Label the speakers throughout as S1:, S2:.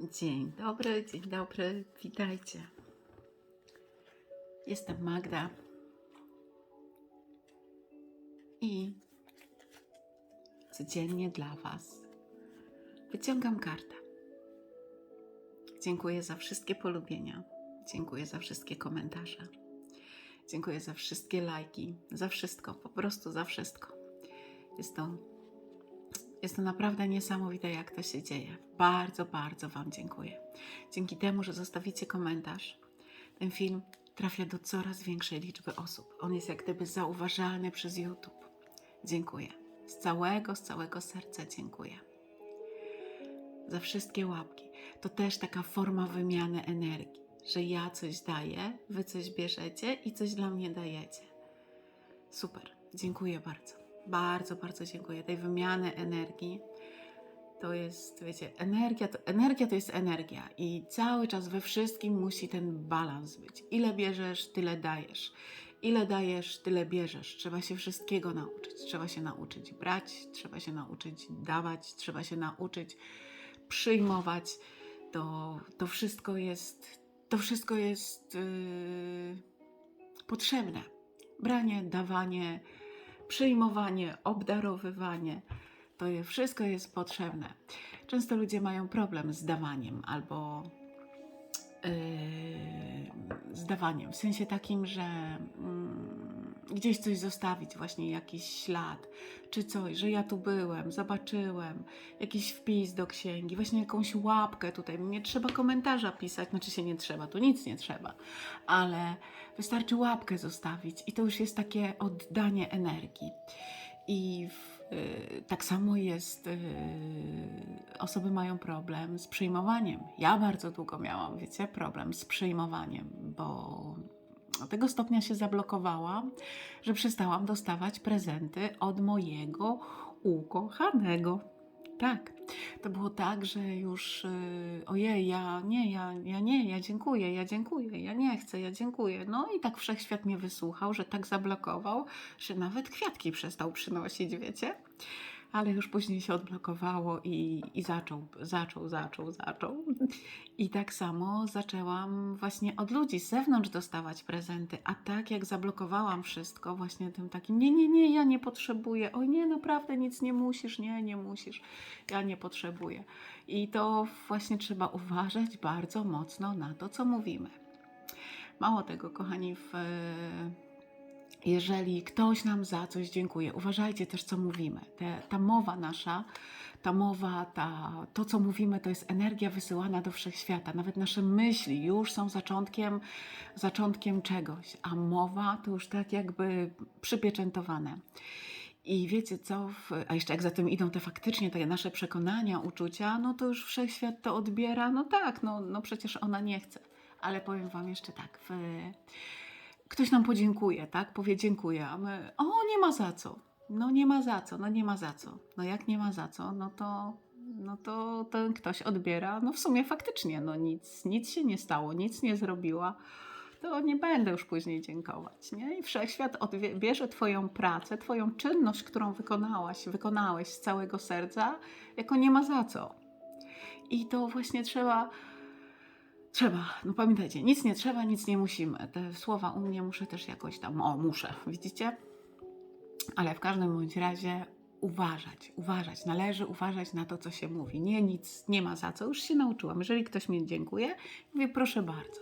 S1: Dzień dobry, dzień dobry, witajcie. Jestem Magda i codziennie dla Was wyciągam kartę. Dziękuję za wszystkie polubienia, dziękuję za wszystkie komentarze, dziękuję za wszystkie lajki, za wszystko, po prostu za wszystko. Jest to jest to naprawdę niesamowite, jak to się dzieje. Bardzo, bardzo Wam dziękuję. Dzięki temu, że zostawicie komentarz, ten film trafia do coraz większej liczby osób. On jest jak gdyby zauważalny przez YouTube. Dziękuję. Z całego, z całego serca dziękuję. Za wszystkie łapki. To też taka forma wymiany energii, że ja coś daję, Wy coś bierzecie i coś dla mnie dajecie. Super. Dziękuję bardzo. Bardzo, bardzo dziękuję. Tej wymiany energii to jest, wiecie, energia to, energia to jest energia i cały czas we wszystkim musi ten balans być. Ile bierzesz, tyle dajesz. Ile dajesz, tyle bierzesz. Trzeba się wszystkiego nauczyć. Trzeba się nauczyć brać, trzeba się nauczyć dawać, trzeba się nauczyć przyjmować. To, to wszystko jest, to wszystko jest yy, potrzebne. Branie, dawanie, przyjmowanie, obdarowywanie. To wszystko jest potrzebne. Często ludzie mają problem z dawaniem albo yy, z dawaniem, w sensie takim, że mm, gdzieś coś zostawić, właśnie jakiś ślad, czy coś, że ja tu byłem, zobaczyłem, jakiś wpis do księgi, właśnie jakąś łapkę tutaj. Nie trzeba komentarza pisać, znaczy się nie trzeba, tu nic nie trzeba, ale wystarczy łapkę zostawić i to już jest takie oddanie energii. I w, y, tak samo jest, y, osoby mają problem z przyjmowaniem. Ja bardzo długo miałam, wiecie, problem z przyjmowaniem, bo tego stopnia się zablokowałam, że przestałam dostawać prezenty od mojego ukochanego. Tak, to było tak, że już yy, ojej, ja nie, ja, ja nie, ja dziękuję, ja dziękuję, ja nie chcę, ja dziękuję. No i tak wszechświat mnie wysłuchał, że tak zablokował, że nawet kwiatki przestał przynosić, wiecie? Ale już później się odblokowało i, i zaczął, zaczął, zaczął, zaczął. I tak samo zaczęłam właśnie od ludzi z zewnątrz dostawać prezenty, a tak jak zablokowałam wszystko właśnie tym takim, nie, nie, nie, ja nie potrzebuję, oj nie, naprawdę nic nie musisz, nie, nie musisz, ja nie potrzebuję. I to właśnie trzeba uważać bardzo mocno na to, co mówimy. Mało tego, kochani, w, jeżeli ktoś nam za coś dziękuję, uważajcie też, co mówimy. Te, ta mowa nasza, ta mowa, ta, to, co mówimy, to jest energia wysyłana do wszechświata. Nawet nasze myśli już są zaczątkiem, zaczątkiem czegoś, a mowa to już tak jakby przypieczętowane. I wiecie co, a jeszcze jak za tym idą te faktycznie te nasze przekonania, uczucia, no to już wszechświat to odbiera, no tak, no, no przecież ona nie chce. Ale powiem Wam jeszcze tak, w, ktoś nam podziękuje, tak? Powie dziękuję, a my, o, nie ma za co. No nie ma za co, no nie ma za co. No jak nie ma za co, no to, no to ten ktoś odbiera, no w sumie faktycznie, no nic, nic się nie stało, nic nie zrobiła, to nie będę już później dziękować, nie? I wszechświat bierze Twoją pracę, Twoją czynność, którą wykonałaś, wykonałeś z całego serca, jako nie ma za co. I to właśnie trzeba Trzeba, no pamiętajcie, nic nie trzeba, nic nie musimy. Te słowa u mnie muszę też jakoś tam, o muszę, widzicie? Ale w każdym bądź razie uważać, uważać. Należy uważać na to, co się mówi. Nie, nic nie ma za co, już się nauczyłam. Jeżeli ktoś mi dziękuję, mówię proszę bardzo.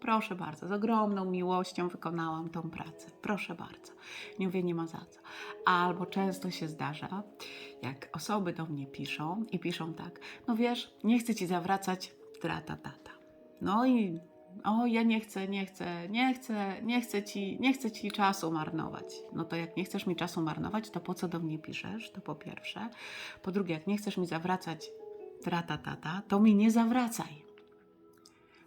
S1: Proszę bardzo, z ogromną miłością wykonałam tą pracę. Proszę bardzo. Nie mówię, nie ma za co. Albo często się zdarza, jak osoby do mnie piszą i piszą tak, no wiesz, nie chcę ci zawracać trata tata. No i o, ja nie chcę, nie chcę, nie chcę, nie chcę ci, nie chcę ci czasu marnować. No to jak nie chcesz mi czasu marnować, to po co do mnie piszesz? To po pierwsze. Po drugie, jak nie chcesz mi zawracać trata tata, to mi nie zawracaj.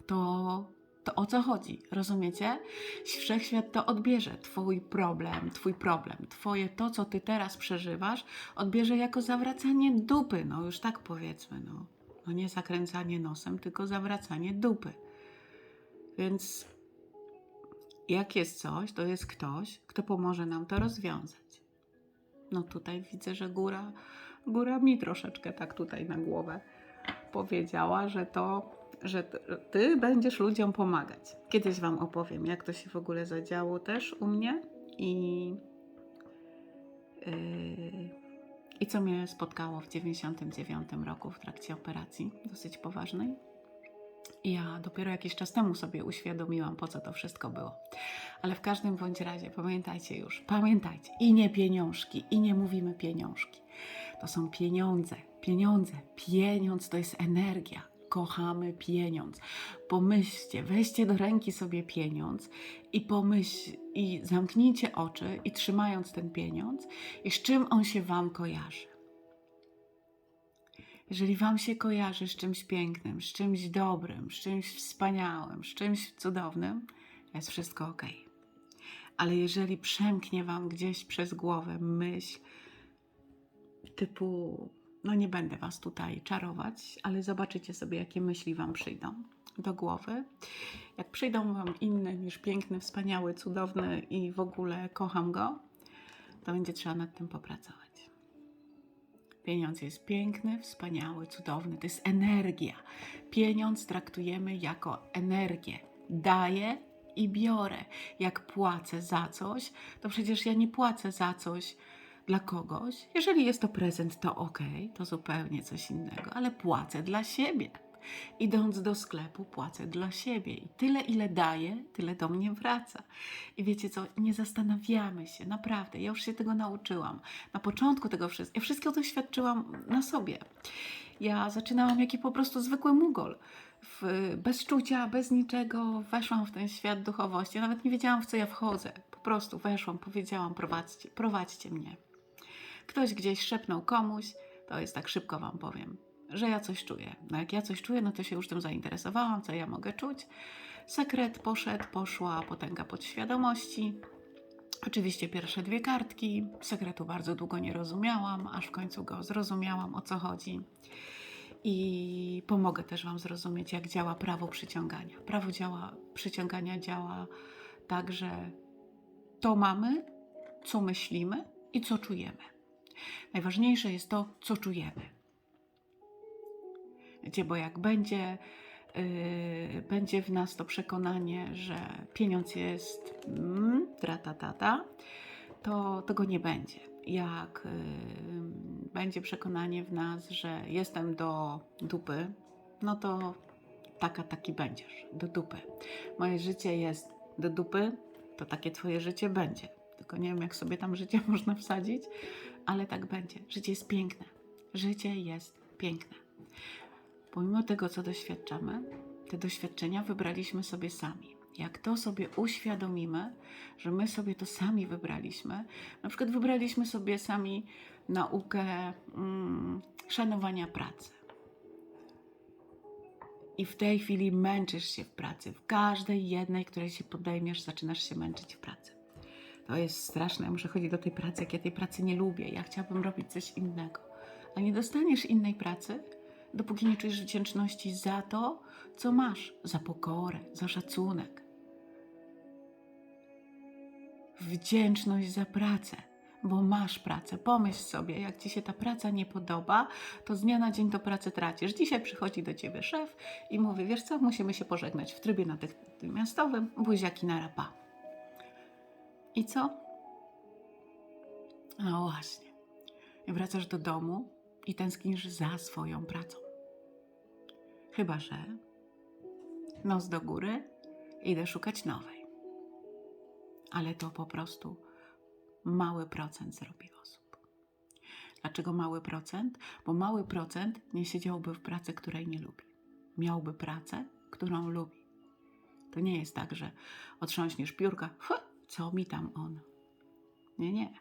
S1: To, to o co chodzi? Rozumiecie? Wszechświat to odbierze. Twój problem, twój problem, twoje to, co ty teraz przeżywasz, odbierze jako zawracanie dupy. No już tak powiedzmy, no. No nie zakręcanie nosem, tylko zawracanie dupy. Więc jak jest coś, to jest ktoś, kto pomoże nam to rozwiązać. No tutaj widzę, że góra, góra mi troszeczkę tak tutaj na głowę powiedziała, że to, że ty będziesz ludziom pomagać. Kiedyś Wam opowiem, jak to się w ogóle zadziało też u mnie i, yy, i co mnie spotkało w 99 roku w trakcie operacji, dosyć poważnej. Ja dopiero jakiś czas temu sobie uświadomiłam, po co to wszystko było. Ale w każdym bądź razie pamiętajcie już, pamiętajcie, i nie pieniążki, i nie mówimy pieniążki. To są pieniądze, pieniądze. Pieniądz to jest energia. Kochamy pieniądz. Pomyślcie, weźcie do ręki sobie pieniądz i pomyśl, i zamknijcie oczy i trzymając ten pieniądz, i z czym on się Wam kojarzy. Jeżeli Wam się kojarzy z czymś pięknym, z czymś dobrym, z czymś wspaniałym, z czymś cudownym, jest wszystko ok. Ale jeżeli przemknie Wam gdzieś przez głowę myśl typu, no nie będę Was tutaj czarować, ale zobaczycie sobie, jakie myśli Wam przyjdą do głowy. Jak przyjdą Wam inne niż piękny, wspaniały, cudowny i w ogóle kocham go, to będzie trzeba nad tym popracować. Pieniądz jest piękny, wspaniały, cudowny. To jest energia. Pieniądz traktujemy jako energię. Daję i biorę. Jak płacę za coś, to przecież ja nie płacę za coś dla kogoś. Jeżeli jest to prezent, to ok, to zupełnie coś innego, ale płacę dla siebie. Idąc do sklepu, płacę dla siebie i tyle, ile daję, tyle do mnie wraca. I wiecie co, nie zastanawiamy się, naprawdę, ja już się tego nauczyłam. Na początku tego wszystkiego, ja wszystkiego doświadczyłam na sobie. Ja zaczynałam jaki po prostu zwykły mugol. W, bez czucia, bez niczego weszłam w ten świat duchowości. Nawet nie wiedziałam, w co ja wchodzę. Po prostu weszłam, powiedziałam, prowadźcie, prowadźcie mnie. Ktoś gdzieś szepnął komuś, to jest tak szybko Wam powiem, że ja coś czuję. No jak ja coś czuję, no to się już tym zainteresowałam, co ja mogę czuć. Sekret poszedł, poszła potęga podświadomości. Oczywiście pierwsze dwie kartki. Sekretu bardzo długo nie rozumiałam, aż w końcu go zrozumiałam, o co chodzi. I pomogę też Wam zrozumieć, jak działa prawo przyciągania. Prawo działa, przyciągania działa tak, że to mamy, co myślimy i co czujemy. Najważniejsze jest to, co czujemy. Wiecie, bo jak będzie, yy, będzie w nas to przekonanie, że pieniądz jest mm, tratatata, to tego nie będzie. Jak yy, będzie przekonanie w nas, że jestem do dupy, no to taka, taki będziesz, do dupy. Moje życie jest do dupy, to takie twoje życie będzie. Tylko nie wiem, jak sobie tam życie można wsadzić, ale tak będzie. Życie jest piękne. Życie jest piękne. Pomimo tego, co doświadczamy, te doświadczenia wybraliśmy sobie sami. Jak to sobie uświadomimy, że my sobie to sami wybraliśmy, na przykład wybraliśmy sobie sami naukę mm, szanowania pracy. I w tej chwili męczysz się w pracy. W każdej jednej, której się podejmiesz, zaczynasz się męczyć w pracy. To jest straszne. Ja muszę chodzić do tej pracy, jak ja tej pracy nie lubię. Ja chciałabym robić coś innego. A nie dostaniesz innej pracy, dopóki nie czujesz wdzięczności za to, co masz, za pokorę, za szacunek. Wdzięczność za pracę, bo masz pracę. Pomyśl sobie, jak ci się ta praca nie podoba, to z dnia na dzień to pracę tracisz. Dzisiaj przychodzi do ciebie szef i mówi: Wiesz co, musimy się pożegnać w trybie natychmiastowym, buziaki na rapa. I co? No właśnie. Wracasz do domu i tęsknisz za swoją pracą. Chyba, że nos do góry idę szukać nowej. Ale to po prostu mały procent zrobi osób. Dlaczego mały procent? Bo mały procent nie siedziałby w pracy, której nie lubi. Miałby pracę, którą lubi. To nie jest tak, że otrząśniesz piórka, "Fu, co mi tam on? Nie, nie.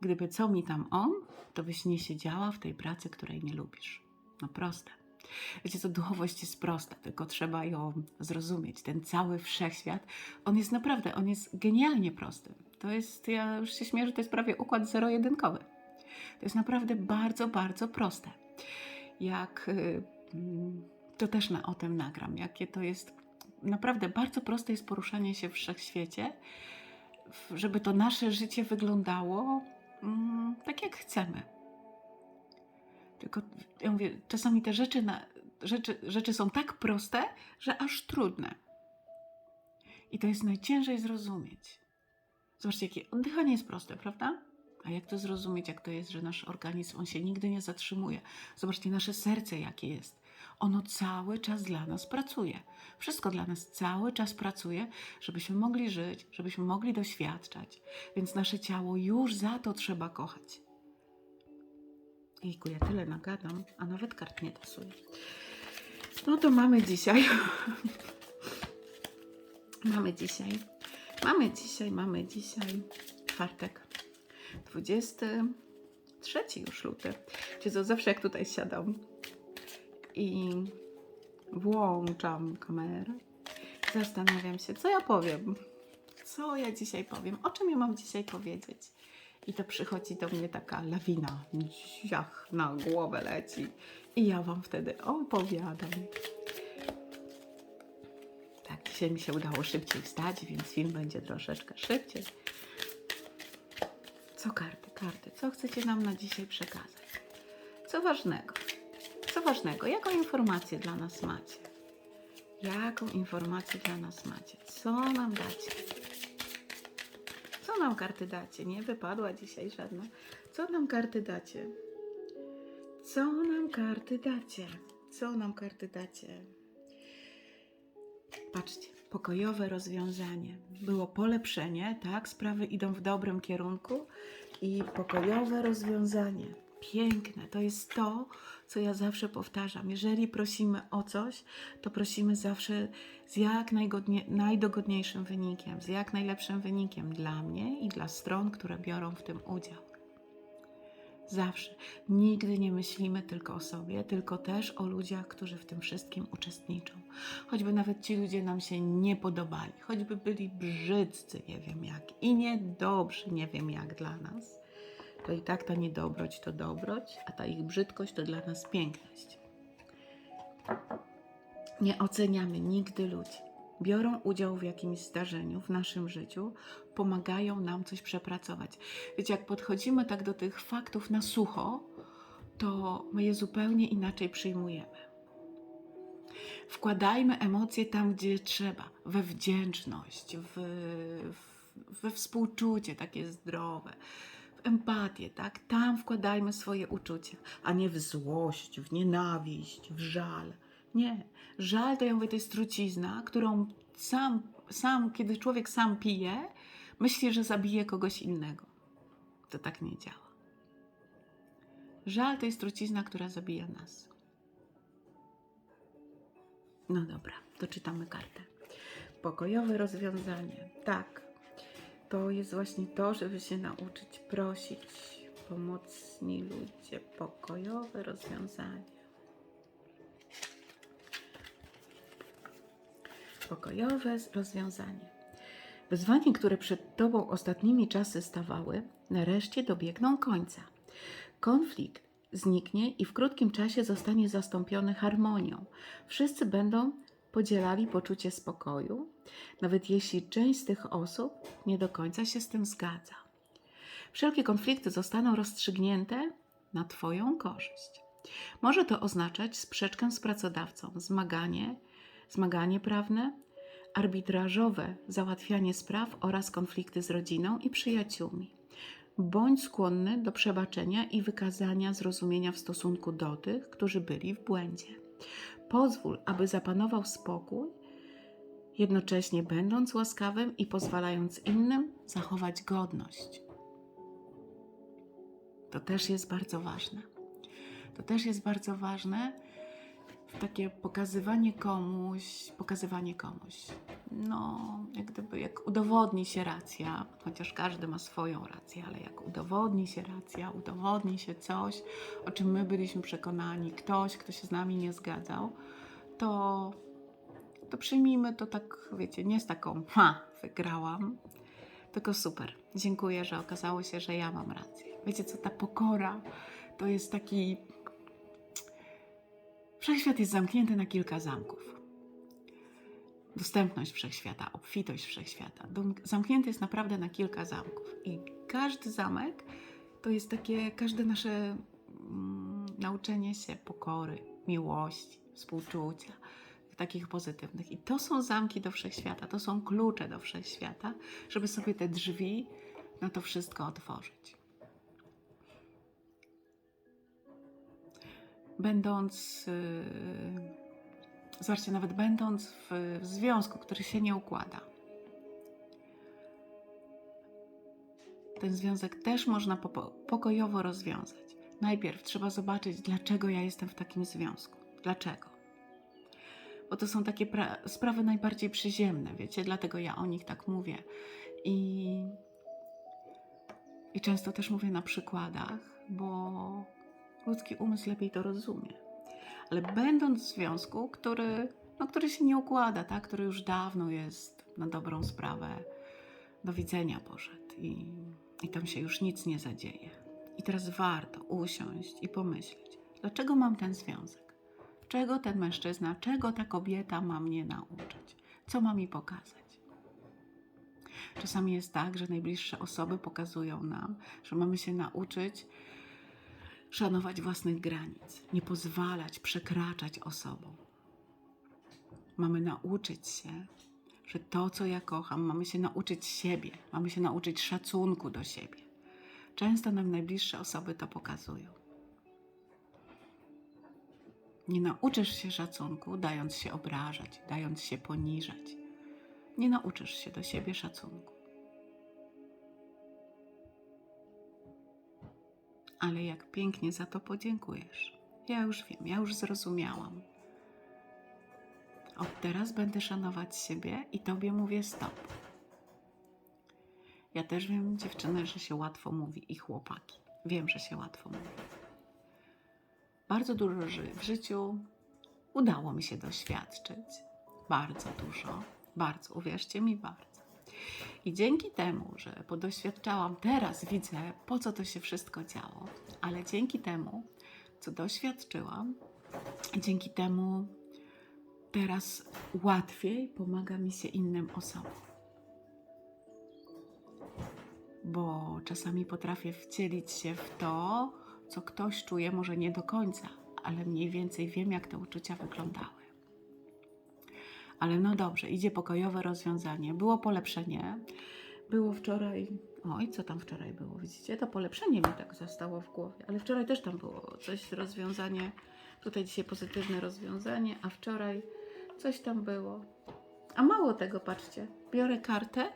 S1: Gdyby co mi tam on, to byś nie siedziała w tej pracy, której nie lubisz. No proste. Wiecie co, duchowość jest prosta, tylko trzeba ją zrozumieć. Ten cały wszechświat, on jest naprawdę, on jest genialnie prosty. To jest, ja już się śmieję, że to jest prawie układ zero-jedynkowy. To jest naprawdę bardzo, bardzo proste. Jak, y, mm, to też na, o tym nagram, jakie to jest, naprawdę bardzo proste jest poruszanie się w wszechświecie, żeby to nasze życie wyglądało mm, tak, jak chcemy. Tylko ja mówię, czasami te rzeczy, na, rzeczy, rzeczy są tak proste, że aż trudne. I to jest najciężej zrozumieć. Zobaczcie, jakie oddychanie jest proste, prawda? A jak to zrozumieć, jak to jest, że nasz organizm, on się nigdy nie zatrzymuje? Zobaczcie, nasze serce jakie jest. Ono cały czas dla nas pracuje. Wszystko dla nas cały czas pracuje, żebyśmy mogli żyć, żebyśmy mogli doświadczać. Więc nasze ciało już za to trzeba kochać. Jejku, ja tyle nagadam, a nawet kart nie tasuję. No to mamy dzisiaj. mamy dzisiaj. Mamy dzisiaj, mamy dzisiaj czwartek. 23 już luty. Czyli zawsze jak tutaj siadam i włączam kamerę, zastanawiam się, co ja powiem. Co ja dzisiaj powiem? O czym ja mam dzisiaj powiedzieć? I to przychodzi do mnie taka lawina, ziach na głowę leci. I ja Wam wtedy opowiadam. Tak, dzisiaj mi się udało szybciej wstać, więc film będzie troszeczkę szybciej. Co karty, karty? Co chcecie nam na dzisiaj przekazać? Co ważnego? Co ważnego? Jaką informację dla nas macie? Jaką informację dla nas macie? Co nam dacie? Co nam karty dacie? Nie wypadła dzisiaj żadna. Co nam karty dacie? Co nam karty dacie? Co nam karty dacie? Patrzcie, pokojowe rozwiązanie. Było polepszenie, tak? Sprawy idą w dobrym kierunku i pokojowe rozwiązanie. Piękne. To jest to, co ja zawsze powtarzam. Jeżeli prosimy o coś, to prosimy zawsze z jak najdogodniejszym wynikiem, z jak najlepszym wynikiem dla mnie i dla stron, które biorą w tym udział. Zawsze. Nigdy nie myślimy tylko o sobie, tylko też o ludziach, którzy w tym wszystkim uczestniczą. Choćby nawet ci ludzie nam się nie podobali, choćby byli brzydcy, nie wiem jak, i niedobrzy, nie wiem jak dla nas, to i tak ta niedobroć to dobroć, a ta ich brzydkość to dla nas piękność. Nie oceniamy nigdy ludzi. Biorą udział w jakimś zdarzeniu w naszym życiu, pomagają nam coś przepracować. Wiecie, jak podchodzimy tak do tych faktów na sucho, to my je zupełnie inaczej przyjmujemy. Wkładajmy emocje tam, gdzie trzeba, we wdzięczność, w, w, we współczucie takie zdrowe, empatię, tak? Tam wkładajmy swoje uczucia, a nie w złość, w nienawiść, w żal. Nie. Żal to ja mówię, to jest trucizna, którą sam, sam, kiedy człowiek sam pije, myśli, że zabije kogoś innego. To tak nie działa. Żal to jest trucizna, która zabija nas. No dobra, to czytamy kartę. Pokojowe rozwiązanie. Tak, to jest właśnie to, żeby się nauczyć prosić. Pomocni ludzie, pokojowe rozwiązanie. Pokojowe rozwiązanie. Wyzwania, które przed Tobą ostatnimi czasy stawały, nareszcie dobiegną końca. Konflikt zniknie i w krótkim czasie zostanie zastąpiony harmonią. Wszyscy będą podzielali poczucie spokoju, nawet jeśli część z tych osób nie do końca się z tym zgadza. Wszelkie konflikty zostaną rozstrzygnięte na Twoją korzyść. Może to oznaczać sprzeczkę z pracodawcą, zmaganie, zmaganie prawne, arbitrażowe załatwianie spraw oraz konflikty z rodziną i przyjaciółmi. Bądź skłonny do przebaczenia i wykazania zrozumienia w stosunku do tych, którzy byli w błędzie. Pozwól, aby zapanował spokój, jednocześnie będąc łaskawym i pozwalając innym zachować godność. To też jest bardzo ważne. To też jest bardzo ważne, takie pokazywanie komuś, pokazywanie komuś. No, jak gdyby, jak udowodni się racja, chociaż każdy ma swoją rację, ale jak udowodni się racja, udowodni się coś, o czym my byliśmy przekonani, ktoś, kto się z nami nie zgadzał, to, to przyjmijmy to tak, wiecie, nie z taką, ha, wygrałam, tylko super. Dziękuję, że okazało się, że ja mam rację. Wiecie co, ta pokora to jest taki Wszechświat jest zamknięty na kilka zamków. Dostępność wszechświata, obfitość wszechświata. Zamknięty jest naprawdę na kilka zamków. I każdy zamek to jest takie, każde nasze mm, nauczenie się pokory, miłości, współczucia, takich pozytywnych. I to są zamki do wszechświata, to są klucze do wszechświata, żeby sobie te drzwi na to wszystko otworzyć. Będąc, yy, zobaczcie, nawet będąc w, w związku, który się nie układa, ten związek też można pokojowo rozwiązać. Najpierw trzeba zobaczyć, dlaczego ja jestem w takim związku. Dlaczego? Bo to są takie pra- sprawy najbardziej przyziemne, wiecie, dlatego ja o nich tak mówię. I, I często też mówię na przykładach, bo ludzki umysł lepiej to rozumie. Ale będąc w związku, który, no, który się nie układa, tak? który już dawno jest na dobrą sprawę, do widzenia poszedł i, i tam się już nic nie zadzieje. I teraz warto usiąść i pomyśleć, dlaczego mam ten związek? Czego ten mężczyzna, czego ta kobieta ma mnie nauczyć? Co ma mi pokazać? Czasami jest tak, że najbliższe osoby pokazują nam, że mamy się nauczyć szanować własnych granic, nie pozwalać przekraczać osobom. Mamy nauczyć się, że to, co ja kocham, mamy się nauczyć siebie, mamy się nauczyć szacunku do siebie. Często nam najbliższe osoby to pokazują. Nie nauczysz się szacunku, dając się obrażać, dając się poniżać. Nie nauczysz się do siebie szacunku. Ale jak pięknie za to podziękujesz. Ja już wiem, ja już zrozumiałam. Od teraz będę szanować siebie i tobie mówię stop. Ja też wiem, dziewczyny, że się łatwo mówi i chłopaki. Wiem, że się łatwo mówi. Bardzo dużo w życiu udało mi się doświadczyć. Bardzo dużo. Bardzo, uwierzcie mi, bardzo. I dzięki temu, że podoświadczałam, teraz widzę, po co to się wszystko działo, ale dzięki temu, co doświadczyłam, dzięki temu teraz łatwiej pomaga mi się innym osobom. Bo czasami potrafię wcielić się w to, co ktoś czuje, może nie do końca, ale mniej więcej wiem, jak te uczucia wyglądały. Ale no dobrze, idzie pokojowe rozwiązanie. Było polepszenie. Było wczoraj. Oj, co tam wczoraj było? Widzicie, to polepszenie mi tak zostało w głowie. Ale wczoraj też tam było coś, rozwiązanie. Tutaj dzisiaj pozytywne rozwiązanie, a wczoraj coś tam było. A mało tego, patrzcie. Biorę kartę,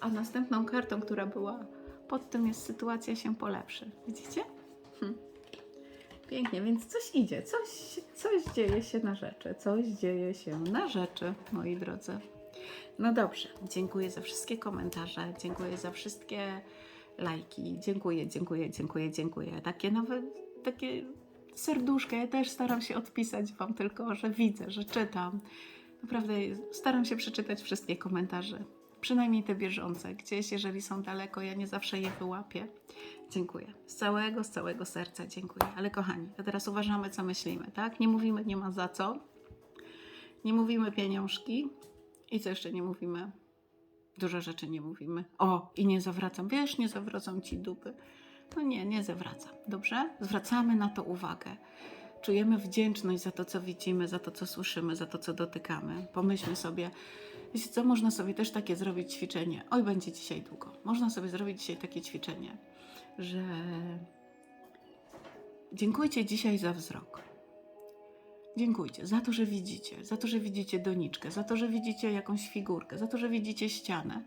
S1: a następną kartą, która była pod tym jest sytuacja się polepszy. Widzicie? Hm. Pięknie, więc coś idzie, coś, coś dzieje się na rzeczy, coś dzieje się na rzeczy, moi drodzy. No dobrze, dziękuję za wszystkie komentarze, dziękuję za wszystkie lajki, dziękuję, dziękuję, dziękuję, dziękuję. Takie nawet, takie serduszka, ja też staram się odpisać Wam tylko, że widzę, że czytam. Naprawdę staram się przeczytać wszystkie komentarze, przynajmniej te bieżące. Gdzieś, jeżeli są daleko, ja nie zawsze je wyłapię. Dziękuję. Z całego, z całego serca dziękuję. Ale kochani, a teraz uważamy, co myślimy, tak? Nie mówimy, nie ma za co. Nie mówimy pieniążki. I co jeszcze nie mówimy? Dużo rzeczy nie mówimy. O, i nie zawracam. Wiesz, nie zawracam ci dupy. No nie, nie zawracam. Dobrze? Zwracamy na to uwagę. Czujemy wdzięczność za to, co widzimy, za to, co słyszymy, za to, co dotykamy. Pomyślmy sobie, wiecie co, można sobie też takie zrobić ćwiczenie. Oj, będzie dzisiaj długo. Można sobie zrobić dzisiaj takie ćwiczenie, że dziękujcie dzisiaj za wzrok. Dziękujcie za to, że widzicie, za to, że widzicie doniczkę, za to, że widzicie jakąś figurkę, za to, że widzicie ścianę.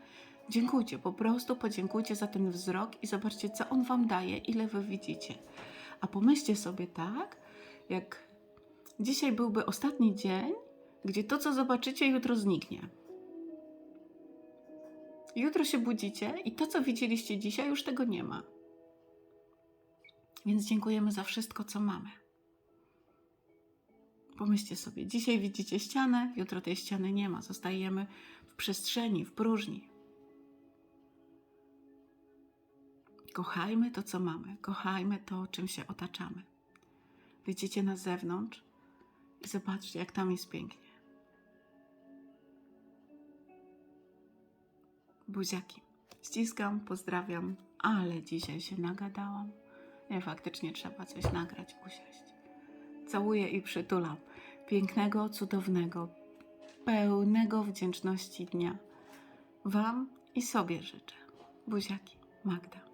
S1: Dziękujcie, po prostu podziękujcie za ten wzrok i zobaczcie, co on wam daje, ile wy widzicie. A pomyślcie sobie tak, jak dzisiaj byłby ostatni dzień, gdzie to, co zobaczycie, jutro zniknie. Jutro się budzicie i to, co widzieliście dzisiaj, już tego nie ma. Więc dziękujemy za wszystko, co mamy. Pomyślcie sobie, dzisiaj widzicie ścianę, jutro tej ściany nie ma. Zostajemy w przestrzeni, w próżni. Kochajmy to, co mamy. Kochajmy to, czym się otaczamy. Wyjdziecie na zewnątrz i zobaczcie, jak tam jest pięknie. Buziaki. Ściskam, pozdrawiam, ale dzisiaj się nagadałam. Nie, faktycznie trzeba coś nagrać, usiąść. Całuję i przytulam. Pięknego, cudownego, pełnego wdzięczności dnia. Wam i sobie życzę. Buziaki, Magda.